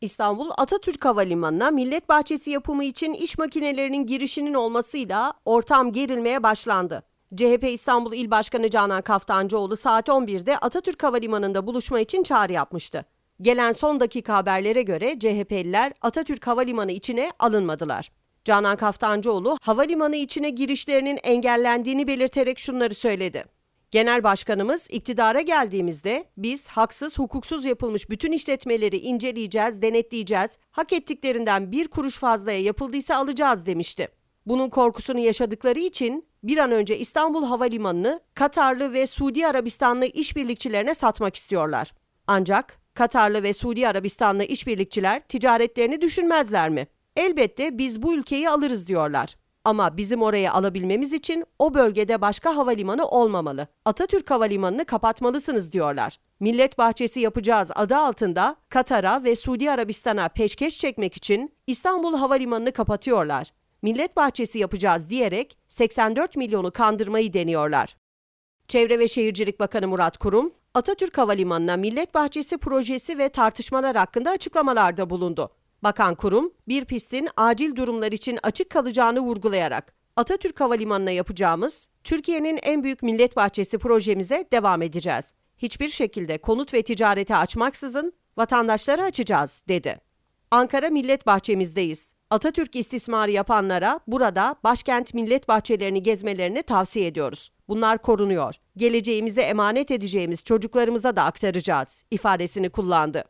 İstanbul Atatürk Havalimanı'na millet bahçesi yapımı için iş makinelerinin girişinin olmasıyla ortam gerilmeye başlandı. CHP İstanbul İl Başkanı Canan Kaftancıoğlu saat 11'de Atatürk Havalimanı'nda buluşma için çağrı yapmıştı. Gelen son dakika haberlere göre CHP'liler Atatürk Havalimanı içine alınmadılar. Canan Kaftancıoğlu havalimanı içine girişlerinin engellendiğini belirterek şunları söyledi. Genel Başkanımız iktidara geldiğimizde biz haksız, hukuksuz yapılmış bütün işletmeleri inceleyeceğiz, denetleyeceğiz, hak ettiklerinden bir kuruş fazlaya yapıldıysa alacağız demişti. Bunun korkusunu yaşadıkları için bir an önce İstanbul Havalimanı'nı Katarlı ve Suudi Arabistanlı işbirlikçilerine satmak istiyorlar. Ancak Katarlı ve Suudi Arabistanlı işbirlikçiler ticaretlerini düşünmezler mi? Elbette biz bu ülkeyi alırız diyorlar. Ama bizim oraya alabilmemiz için o bölgede başka havalimanı olmamalı. Atatürk Havalimanı'nı kapatmalısınız diyorlar. Millet bahçesi yapacağız adı altında Katar'a ve Suudi Arabistan'a peşkeş çekmek için İstanbul Havalimanı'nı kapatıyorlar. Millet bahçesi yapacağız diyerek 84 milyonu kandırmayı deniyorlar. Çevre ve Şehircilik Bakanı Murat Kurum, Atatürk Havalimanı'na millet bahçesi projesi ve tartışmalar hakkında açıklamalarda bulundu. Bakan Kurum, bir pistin acil durumlar için açık kalacağını vurgulayarak Atatürk Havalimanı'na yapacağımız Türkiye'nin en büyük millet bahçesi projemize devam edeceğiz. Hiçbir şekilde konut ve ticarete açmaksızın vatandaşlara açacağız, dedi. Ankara Millet Bahçemizdeyiz. Atatürk istismarı yapanlara burada başkent millet bahçelerini gezmelerini tavsiye ediyoruz. Bunlar korunuyor. Geleceğimize emanet edeceğimiz çocuklarımıza da aktaracağız ifadesini kullandı.